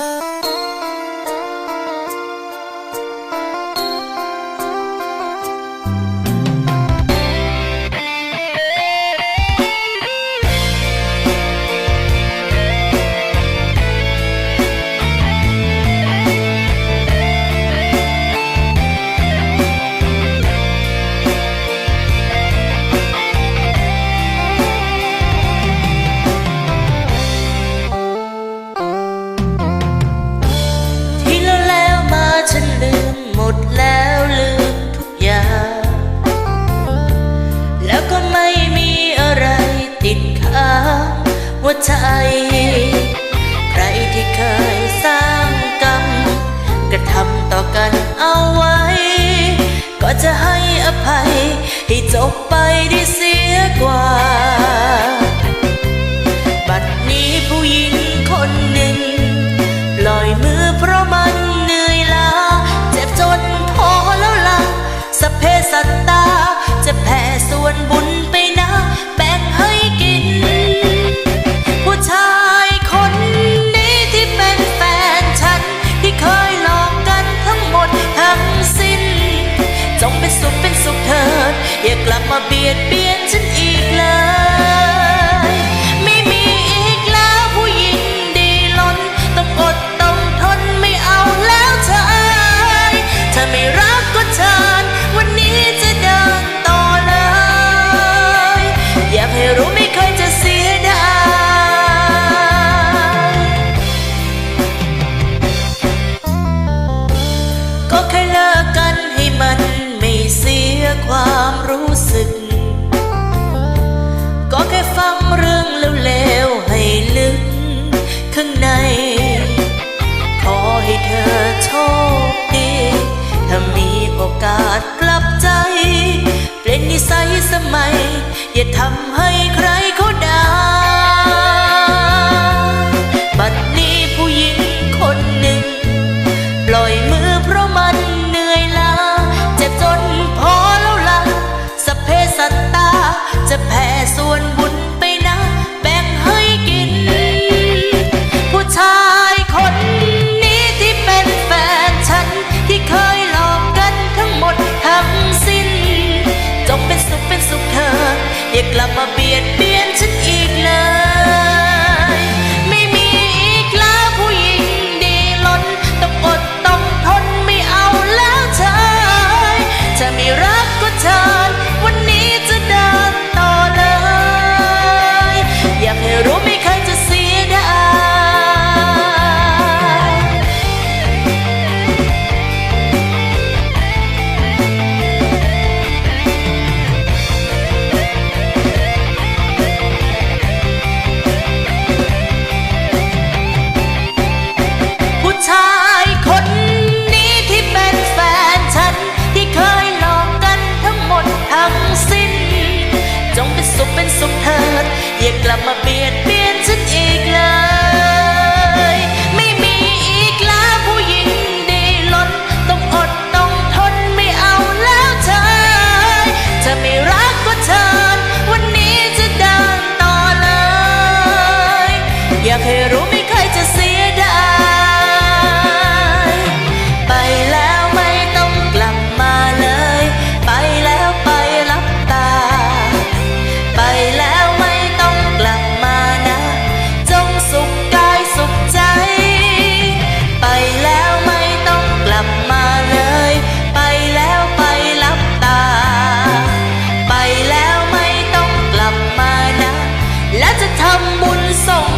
Uh... จะให้อภัย ให้จบไปได้เสียกว่า บัดนี้ผู้หญิงคนหนึ่งปล่อยมือเพราะมันเหนื่อยล้าเจ็บจนพอแล้วล่ะสเพสัตตา จะแผ่ส่วนบุญไปนะ แบ่งให้กิน เบียดเบียนฉัน ความรู้สึก ก็แค่ฟังเรื่องเลวๆให้ลึกข้างใน ขอให้เธอโชคดี ถ้ามีโอกาสกลับใจ เปลี่ยนนิสัยสมัย อย่าทำให้ใคร એકલામાં ทำบุญส่ง